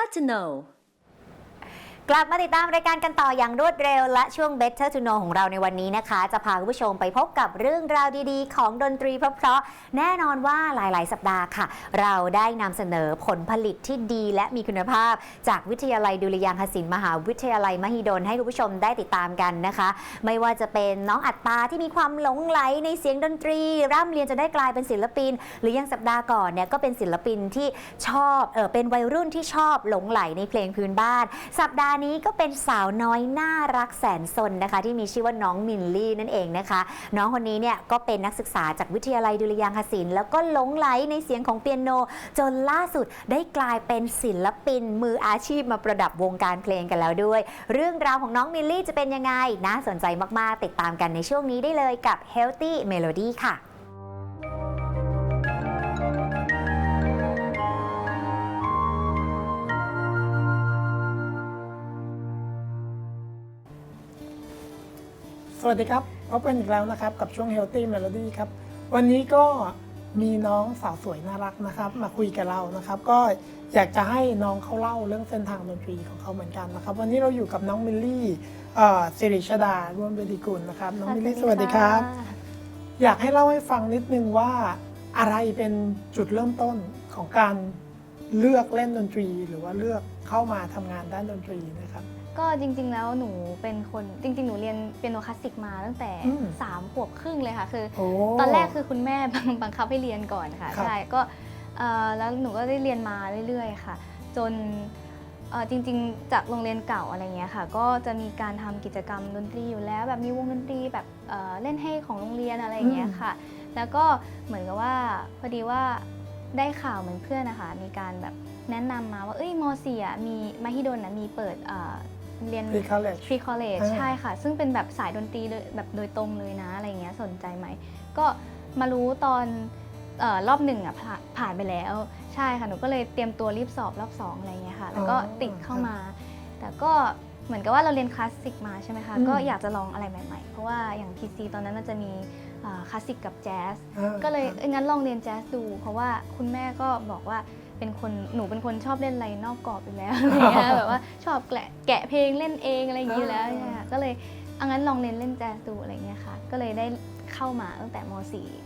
Better to know กลับมาติดตามรายการกันต่ออย่างรวดเร็ว และช่วง Better to Know ของเราในวันนี้นะคะ จะพาคุณผู้ชมไปพบกับเรื่องราวดีๆ ของดนตรีเพราะๆแน่นอนว่าหลายๆ สัปดาห์ค่ะ เราได้นำเสนอผลผลิตที่ดีและมีคุณภาพ จากวิทยาลัยดุริยางคศิลป์มหาวิทยาลัยมหิดลให้คุณผู้ชมได้ติดตามกันนะคะ ไม่ว่าจะเป็นน้องอัตตาที่มีความหลงไหลในเสียงดนตรี ร่ำเรียนจะได้กลายเป็นศิลปิน หรืออยังสัปดาห์ก่อนเนี่ยก็เป็นศิลปินที่ชอบเออเป็นวัยรุ่นที่ชอบหลงไหลในเพลงพื้นบ้าน สัปดาห์นี้ก็เป็นสาวน้อยน่ารักแสนสนนะคะ ที่มีชื่อว่าน้องมินลี่นั่นเองนะคะ น้องคนนี้เนี่ยก็เป็นนักศึกษาจากวิทยาลัยดุริยางคศิลป์แล้วก็หลงไหลในเสียงของเปียโน จนล่าสุดได้กลายเป็นศิลปินมืออาชีพมาประดับวงการเพลงกันแล้วด้วย เรื่องราวของน้องมิลลี่จะเป็นยังไงน่าสนใจมากๆ ติดตามกันในช่วงนี้ได้เลยกับ Healthy Melody ค่ะ สวัสดีครับพบกันอีกแล้วนะครับ กับช่วง Healthy Melody ครับ วันนี้ก็มีน้องสาวสวยน่ารักนะครับ มาคุยกับเรานะครับ ก็อยากจะให้น้องเขาเล่าเรื่องเส้นทางดนตรีของเขาเหมือนกันนะครับ วันนี้เราอยู่กับน้องมิลลี่เอ่อสิริชดาร่วมเวทีกุลนะครับ น้องมิลลี่สวัสดีครับ อยากให้เล่าให้ฟังนิดนึงว่าอะไรเป็นจุดเริ่มต้นของการเลือกเล่นดนตรี หรือว่าเลือกเข้ามาทำงานด้านดนตรีนะครับ ก็จริง ๆ แล้วหนูเป็นคนจริง ๆ หนูเรียนเปียโนคลาสสิกมาตั้งแต่อืม 3ขวบครึ่งเลยค่ะ คือโอ้ตอนแรกคือคุณแม่ บังบังคับให้เรียนก่อนค่ะ ครับ ใช่ก็เอ่อแล้วหนูก็ได้เรียนมาเรื่อยๆค่ะ จนเอ่อจริงๆ จากโรงเรียนเก่าอะไรเงี้ยค่ะ ก็จะมีการทำกิจกรรมดนตรีอยู่แล้ว แบบมีวงดนตรีแบบเอ่อเล่นให้ของโรงเรียนอะไรอย่างเงี้ยค่ะ แล้วก็เหมือนกับว่าพอดีว่าได้ข่าวเหมือนเพื่อนนะคะ มีการแบบแนะนำมาว่าเอ้ยมสี่อะมีมหิดลนะมีเปิดเอ่อ เรียน Pre college ฟรีคอลเลจอ่า ใช่ค่ะ ซึ่งเป็นแบบสายดนตรีเลยแบบโดยตรงเลยนะอะไรเงี้ยสนใจไหม ก็มารู้ตอนเออรอบหนึ่งอะผ่านผ่านไปแล้ว ใช่ค่ะ หนูก็เลยเตรียมตัวรีบสอบรอบสองอะไรเงี้ยค่ะ แล้วก็อ๋อติดเข้ามา แต่ก็เหมือนกับว่าเราเรียนคลาสสิกมาใช่ไหมคะ อืม ก็อยากจะลองอะไรใหม่ๆ เพราะว่าอย่าง PC ตอนนั้นมันจะมีอ่าคลาสสิกกับแจ๊สอ่าก็เลยครับเอ้ยงั้นลองเรียนแจ๊สดู เพราะว่าคุณแม่ก็บอกว่า เป็นคนหนูเป็นคนชอบเล่นอะไรนอกกรอบอยู่แล้วอะไรเงี้ยแบบว่าชอบแกะแกะเพลงเล่นเองอะไรอย่างนี้อยู่แล้วอ่าใช่ค่ะก็เลยเอางั้นลองเรียนเล่นแจ๊สดูอะไรเงี้ยค่ะ ก็เลยได้เข้ามาตั้งแต่ม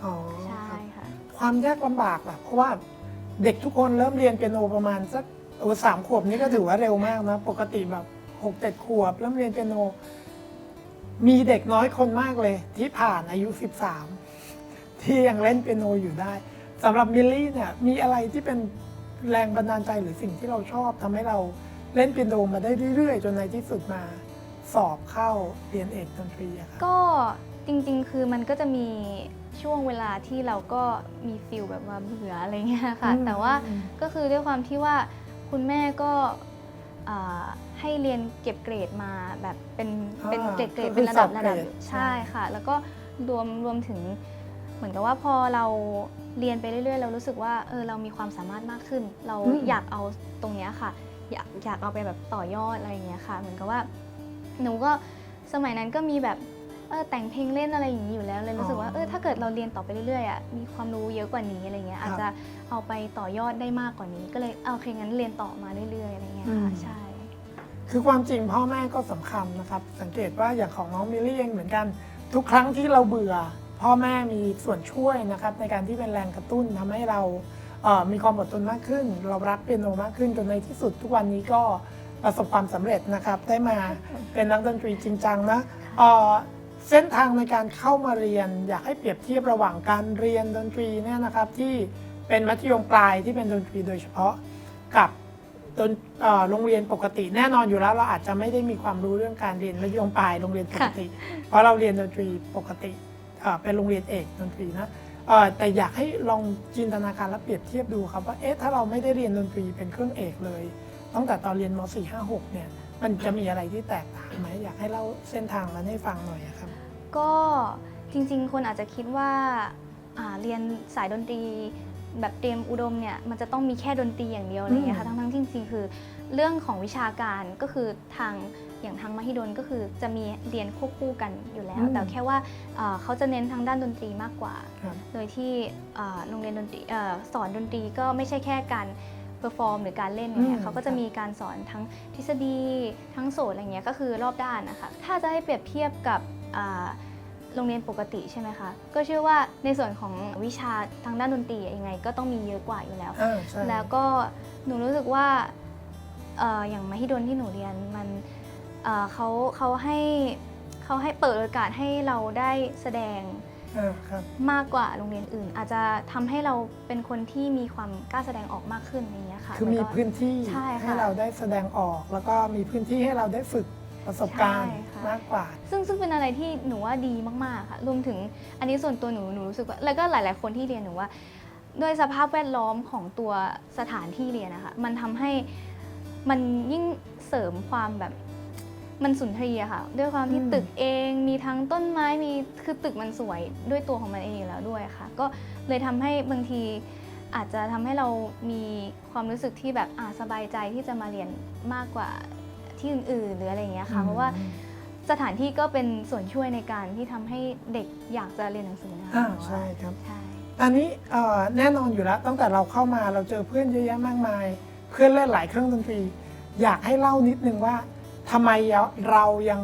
อ๋อ .4 ใช่ครับค่ะ ความยากลำบากล่ะเพราะว่าเด็กทุกคนเริ่มเรียนเปียโนประมาณสักโอ้สามขวบนี่ก็ถือว่าเร็วมากนะ ปกติแบบหกเจ็ดขวบเริ่มเรียนเปียโน มีเด็กน้อยคนมากเลย ที่ผ่านอายุ 13 ที่ยังเล่นเปียโนอยู่ได้สำหรับมิลลี่เนี่ยมีอะไรที่เป็น แรงบันดาลใจหรือสิ่งที่เราชอบทำให้เราเล่นเปียโนมาได้เรื่อยๆ จนในที่สุดมาสอบเข้าเรียนเอกดนตรีอะครับก็จริงๆ คือมันก็จะมีช่วงเวลาที่เราก็มีฟิลแบบว่าเบื่ออะไรเงี้ยค่ะอืมแต่ว่าอืมก็คือด้วยความที่ว่าคุณแม่ก็อ่าให้เรียนเก็บเกรดมาแบบเป็นอ่าเป็นเกรดเกรดก็คือเป็นระดับสอบระดับเกรดใช่ค่ะ แล้วก็รวมรวมถึงเหมือนกับว่าพอเรา เรียนไปเรื่อยๆ เรารู้สึกว่าเออเรามีความสามารถมากขึ้น เราอืม อยากเอาตรงเนี้ยค่ะ อยากอยากเอาไปแบบต่อยอดอะไรอย่างเงี้ยค่ะ เหมือนกับว่า หนูก็สมัยนั้นก็มีแบบเออแต่งเพลงเล่นอะไรอย่างนี้อยู่แล้วเลยรู้สึกว่าเออถ้าเกิดเราเรียนต่อไปเรื่อยๆอะมีความรู้เยอะกว่านี้อะไรเงี้ยครับอาจจะเอาไปต่อยอดได้มากกว่านี้ ก็เลยเอาโอเคงั้นเรียนต่อมาเรื่อยๆอะไรเงี้ยค่ะอืม ใช่ คือความจริงพ่อแม่ก็สำคัญนะครับ สังเกตว่าอย่างของน้องมิลลี่เองเหมือนกัน ทุกครั้งที่เราเบื่อ พ่อแม่มีส่วนช่วยนะครับในการที่เป็นแรงกระตุ้นทำให้เรามีความอดทนมากขึ้น เรารักเปียโนมากขึ้นจนในที่สุดทุกวันนี้ก็ประสบความสำเร็จนะครับ ได้มาเป็นนักดนตรีจริงจังนะเส้นทางในการเข้ามาเรียน อยากให้เปรียบเทียบระหว่างการเรียนดนตรีเนี่ยนะครับที่เป็นมัธยมปลายที่เป็นดนตรีโดยเฉพาะกับโรงเรียนปกติแน่นอนอยู่แล้วเราอาจจะไม่ได้มีความรู้เรื่องการเรียนมัธยมปลายโรงเรียนปกติ เพราะเราเรียนดนตรีปกติ เอ่อเป็นโรงเรียนเอกดนตรีนะเอ่อแต่อยากให้ลองจินตนาการและเปรียบเทียบดูครับว่าเอ๊ะถ้าเราไม่ได้เรียนดนตรีเป็นเครื่องเอกเลยตั้งแต่ตอนเรียนม .4 5 6 เนี่ยมันจะมีอะไรที่แตกต่างไหมอยากให้เล่าเส้นทางนั้นให้ฟังหน่อยอะครับ ก็จริงๆ คนอาจจะคิดว่าอ่าเรียนสายดนตรีแบบเตรียมอุดมเนี่ยมันจะต้องมีแค่ดนตรีอย่างเดียวอะไรอย่างเงี้ยค่ะอืมทั้งๆที่จริงๆคือ เรื่องของวิชาการก็คือทาง อย่างทางมหิดลก็คือจะมีเรียนควบคู่กันอยู่แล้ว แต่แค่ว่าเอ่อเขาจะเน้นทางด้านดนตรีมากกว่าครับโดยที่เอ่อโรงเรียนดนตรีเอ่อสอนดนตรีก็ไม่ใช่แค่การเพอร์ฟอร์มหรือการเล่นอย่างเงี้อืยมเขาก็จะมีการสอนทั้งทฤษฎีทั้งโสตอะไรเงี้ยก็คือรอบด้านนะคะถ้าจะให้เปรียบเทียบกับอ่าโรงเรียนปกติใช่ไหมคะ ก็เชื่อว่าในส่วนของวิชาทางด้านดนตรียังไง ก็ต้องมีเยอะกว่าอยู่แล้วอ่าใช่แล้วก็หนูรู้สึกว่าเอ่ออย่างมหิดลที่หนูเรียนมัน เอ่อเขาเขาให้เขาให้เปิดโอกาสให้เราได้แสดงอ่าครับมากกว่าโรงเรียนอื่น อาจจะทำให้เราเป็นคนที่มีความกล้าแสดงออกมากขึ้นอย่างเงี้ยค่ะคือมีแล้วก็ พื้นที่ใช่ค่ะให้เราได้แสดงออก แล้วก็มีพื้นที่ให้เราได้ฝึกประสบการณ์ใช่ค่ะ มากกว่า ซึ่งซึ่งเป็นอะไรที่หนูว่าดีมากๆค่ะรวมถึงอันนี้ส่วนตัวหนูหนูรู้สึกว่าแล้วก็หลาย ๆ คนที่เรียนหนูว่า ด้วยสภาพแวดล้อมของตัวสถานที่เรียนนะคะมันทำให้มันยิ่งเสริมความแบบ มันสุนทรีย์อะค่ะ ด้วยความที่อืมตึกเองมีทั้งต้นไม้มีคือตึกมันสวยด้วยตัวของมันเองอยู่แล้วด้วยค่ะ ก็เลยทำให้บางทีอาจจะทำให้เรามีความรู้สึกที่แบบอ่าสบายใจที่จะมาเรียนมากกว่าที่อื่นๆหรืออะไรอย่างเงี้ยค่ะ เพราะว่าสถานที่ก็เป็นส่วนช่วยในการที่ทำให้เด็กอยากจะเรียนหนังสือนะคะอ่าใช่ครับใช่อันนี้เอ่อแน่นอนอยู่แล้วตั้งแต่เราเข้ามาเราเจอเพื่อนเยอะแยะมากมาย เพื่อนเล่นหลายเครื่องดนตรี อยากให้เล่านิดนึงว่า ทำไมเรายัง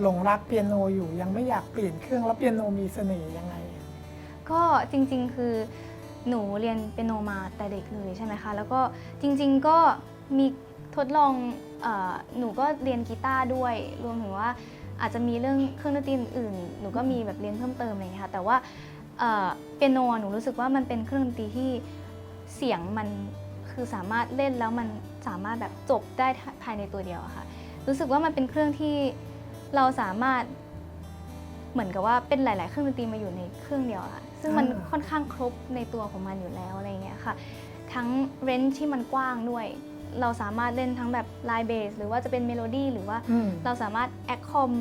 หลงรักเปียโนอยู่ยังไม่อยากเปลี่ยนเครื่องแล้วเปียโนมีเสน่ห์ยังไง ก็จริงๆคือหนูเรียนเปียโนมาแต่เด็กเลยใช่ไหมคะ แล้วก็จริงๆก็มีทดลองอหนูก็เรียนกีตาร์ด้วย รวมถึงว่าอาจจะมีเรื่องเครื่องดนตรีอื่น หนูก็มีแบบเรียนเพิ่มเติมอะไรอย่างเงี้ยค่ะ แต่ว่าเอ่อเปียโนหนูรู้สึกว่ามันเป็นเครื่องดนตรีที่เสียงมันคือสามารถเล่นแล้วมันสามารถแบบจบได้ภายในตัวเดียวอะค่ะ รู้สึกว่ามันเป็นเครื่องที่เราสามารถเหมือนกับว่าเป็นหลาย ๆ เครื่องดนตรีมาอยู่ในเครื่องเดียวอะค่ะซึ่งมันอ่าค่อนข้างครบในตัวของมันอยู่แล้วอะไรอย่างเงี้ยค่ะ ทั้งเรนจ์ที่มันกว้างด้วย เราสามารถเล่นทั้งแบบไลน์เบสหรือว่าจะเป็นเมโลดี้หรือว่าอืมเราสามารถแอคคอม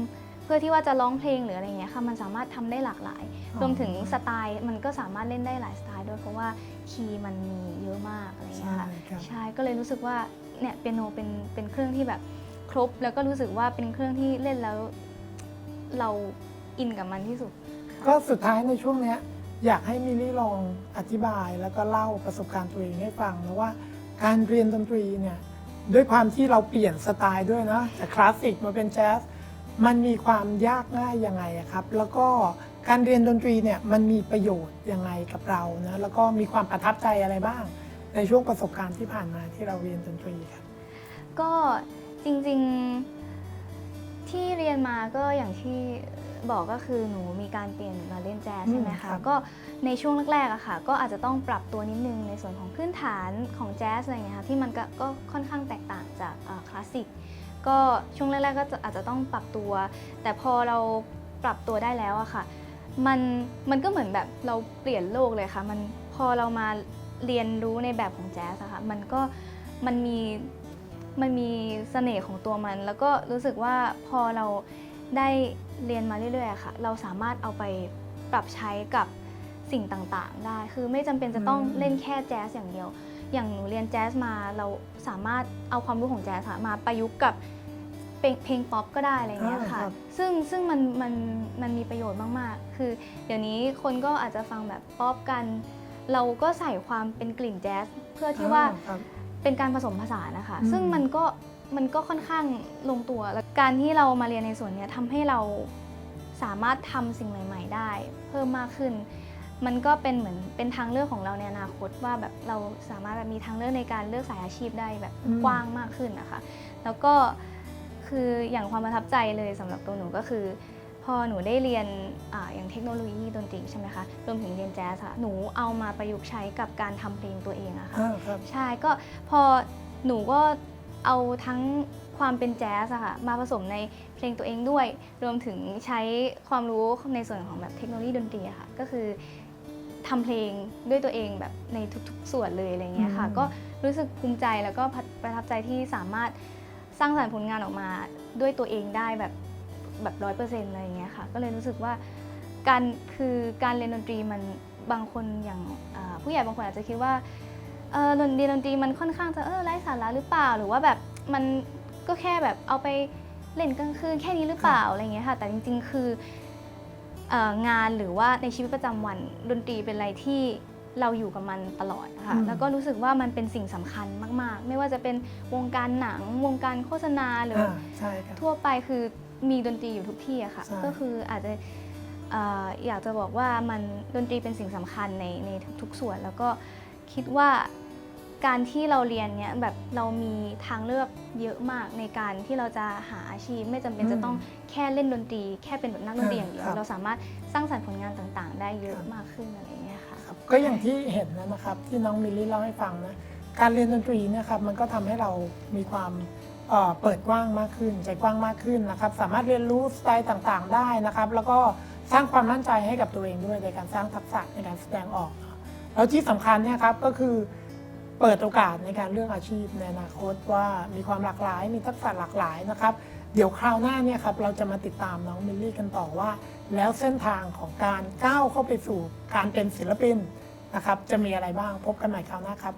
เพื่อที่ว่าจะร้องเพลงหรืออะไรอย่างเงี้ยค่ะมันสามารถทำได้หลากหลายอ๋อรวมถึงสไตล์มันก็สามารถเล่นได้หลายสไตล์ด้วยเพราะว่าคีย์มันมีเยอะมากอะไรอย่างเงี้ยใช่ค่ะครับใช่ก็เลยรู้สึกว่าเนี่ยเปียโนเป็นเป็นเครื่องที่แบบ ครบแล้วก็รู้สึกว่าเป็นเครื่องที่เล่นแล้วเราอินกับมันที่สุด ก็สุดท้ายในช่วงเนี้ยอยากให้มิลลี่ลองอธิบายแล้วก็เล่าประสบการณ์ตัวเองให้ฟังนะว่า การเรียนดนตรีเนี่ยด้วยความที่เราเปลี่ยนสไตล์ด้วยนะจากคลาสสิกมาเป็นแจ๊สมันมีความยากง่ายยังไงอะครับ แล้วก็การเรียนดนตรีเนี่ยมันมีประโยชน์ยังไงกับเรานะแล้วก็มีความประทับใจอะไรบ้าง ในช่วงประสบการณ์ที่ผ่านมาที่เราเรียนดนตรีครับก็ จริงๆที่เรียนมาก็อย่างที่บอกก็คือหนูมีการเปลี่ยนมาเล่นแจ๊สอืมใช่ไหมครัคะบ ก็ในช่วงแรกๆอะค่ะ ก็อาจจะต้องปรับตัวนิดนึงในส่วนของพื้นฐานของแจ๊สอะไรเงี้ยค่ะที่มันก็ก็ค่อนข้างแตกต่างจากเอ่อคลาสสิกก็ช่วงแรกๆก็จะอาจจะต้องปรับตัว แต่พอเราปรับตัวได้แล้วอะค่ะ มันมันก็เหมือนแบบเราเปลี่ยนโลกเลยค่ะ มันพอเรามาเรียนรู้ในแบบของแจ๊สอะค่ะ มันก็มันมี มันมีเสน่ห์ของตัวมัน แล้วก็รู้สึกว่าพอเราได้เรียนมาเรื่อยๆอะค่ะ เราสามารถเอาไปปรับใช้กับสิ่งต่างๆ ได้ คือไม่จำเป็นจะต้องอืมเล่นแค่แจ๊สอย่างเดียว อย่างหนูเรียนแจ๊สมาเราสามารถเอาความรู้ของแจ๊สค่ะมาประยุกต์กับเพลงเพลงป๊อปก็ได้อะไรอย่างเงี้ยอ่าค่ะครับซึ่งซึ่งมันมันมันมีประโยชน์มากๆ คือเดี๋ยวนี้คนก็อาจจะฟังแบบป๊อปกัน เราก็ใส่ความเป็นกลิ่นแจ๊สเพื่อที่ว่าอ่ครับ เป็นการผสมผสานนะคะอืมซึ่งมันก็มันก็ค่อนข้างลงตัว แล้วการที่เรามาเรียนในส่วนเนี้ยทำให้เราสามารถทำสิ่งใหม่ ๆ ได้ เพิ่มมากขึ้น มันก็เป็นเหมือนเป็นทางเลือกของเราในอนาคตว่าแบบเราสามารถแบบมีทางเลือกในการเลือกสายอาชีพได้แบบอืมกว้างมากขึ้นนะคะ แล้วก็คืออย่างความประทับใจเลยสำหรับตัวหนูก็คือ พอหนูได้เรียนอาอย่างเทคโนโลยีดนตรีใช่ไหมคะรวมถึงเรียนแจ๊สอะหนูเอามาประยุกต์ใช้กับการทำเพลงตัวเองอะค่ะอ่าครับใช่ก็พอหนูก็เอาทั้งความเป็นแจ๊สอะค่ะมาผสมในเพลงตัวเองด้วย รวมถึงใช้ความรู้ในส่วนของแบบเทคโนโลยีดนตรีอะค่ะก็คือทำเพลงด้วยตัวเองแบบในทุกๆ ส่วนเลยอะไรเงี้ยค่ะอืมก็รู้สึกภูมิใจแล้วก็ประทับใจที่สามารถสร้างสรรค์ผลงานออกมาด้วยตัวเองได้แบบ แบบร้อยเปอร์เซ็นต์อะไรเงี้ยค่ะก็เลยรู้สึกว่าการคือการเรียนดนตรีมันบางคนอย่างอ่าผู้ใหญ่บางคนอาจจะคิดว่าเออดนตรีดนตรีมันค่อนข้างจะเออไร้สาระหรือเปล่า หรือว่าแบบมันก็แค่แบบเอาไปเล่นกลางคืนแค่นี้หรือเปล่าอะไรเงี้ยค่ะ แต่จริง ๆ คือเอองานหรือว่าในชีวิตประจำวันดนตรีเป็นอะไรที่เราอยู่กับมันตลอดค่ะอืมแล้วก็รู้สึกว่ามันเป็นสิ่งสำคัญมาก ๆ ไม่ว่าจะเป็นวงการหนังวงการโฆษณาหรือออ่าใช่ครับทั่วไปคือ มีดนตรีอยู่ทุกที่อะค่ะ ใช่ ก็คืออาจจะเอ่ออยากจะบอกว่ามันดนตรีเป็นสิ่งสำคัญในในทุกๆส่วน แล้วก็คิดว่าการที่เราเรียนเนี้ยแบบเรามีทางเลือกเยอะมากในการที่เราจะหาอาชีพ ไม่จำเป็นอืมจะต้องแค่เล่นดนตรี แค่เป็นแบบนักดนตรีอ่าอย่างเดียวครับ เราสามารถสร้างสรรค์ผลงานต่างๆ ได้เยอะครับมากขึ้นอะไรอย่างเงี้ยค่ะ ครับก็อย่างที่เห็นนะนะครับที่น้องมิลลี่เล่าให้ฟังนะการเรียนดนตรีเนะครับมันก็ทำให้เรามีความ เปิดกว้างมากขึ้นใจกว้างมากขึ้นนะครับ สามารถเรียนรู้สไตล์ต่างๆ ได้นะครับ แล้วก็สร้างความมั่นใจให้กับตัวเองด้วยในการสร้างทักษะในการแสดงออก แล้วที่สำคัญเนี่ยครับก็คือเปิดโอกาสในการเลือกอาชีพในอนาคตว่ามีความหลากหลาย มีทักษะหลากหลายนะครับเดี๋ยวคราวหน้าเนี่ยครับเราจะมาติดตามน้องมิลลี่กันต่อว่า แล้วเส้นทางของการก้าวเข้าไปสู่การเป็นศิลปินนะครับจะมีอะไรบ้างพบกันใหม่คราวหน้าครับ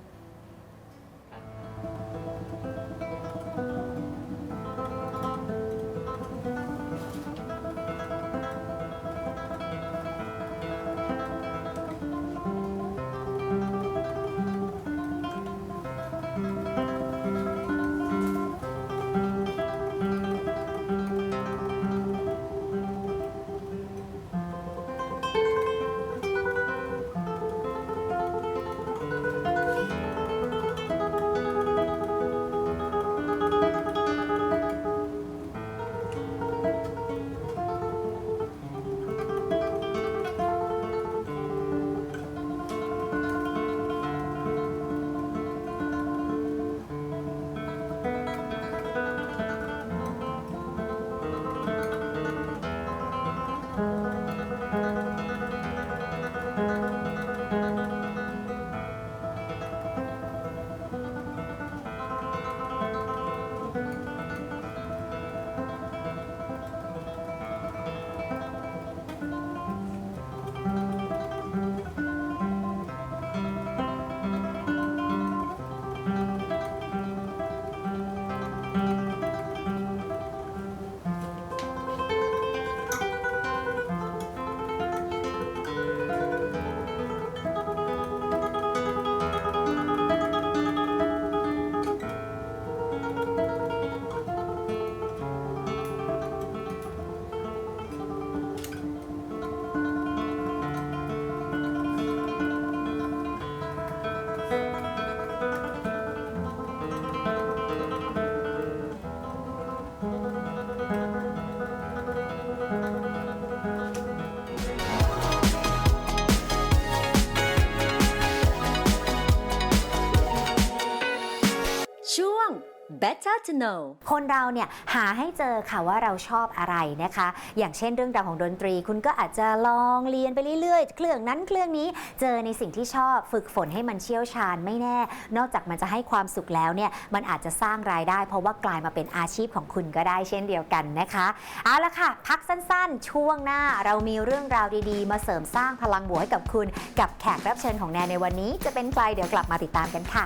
to Know คนเราเนี่ยหาให้เจอค่ะว่าเราชอบอะไรนะคะ อย่างเช่นเรื่องราวของดนตรี คุณก็อาจจะลองเรียนไปเรื่อยๆ เครื่องนั้นเครื่องนี้เจอในสิ่งที่ชอบฝึกฝนให้มันเชี่ยวชาญไม่แน่ นอกจากมันจะให้ความสุขแล้วเนี่ยมันอาจจะสร้างรายได้ เพราะว่ากลายมาเป็นอาชีพของคุณก็ได้เช่นเดียวกันนะคะเอาละค่ะ พักสั้นๆ ช่วงหน้าเรามีเรื่องราวดีๆ มาเสริมสร้างพลังบวกให้กับคุณ กับแขกรับเชิญของแนนในวันนี้จะเป็นใครเดี๋ยวกลับมาติดตามกันค่ะ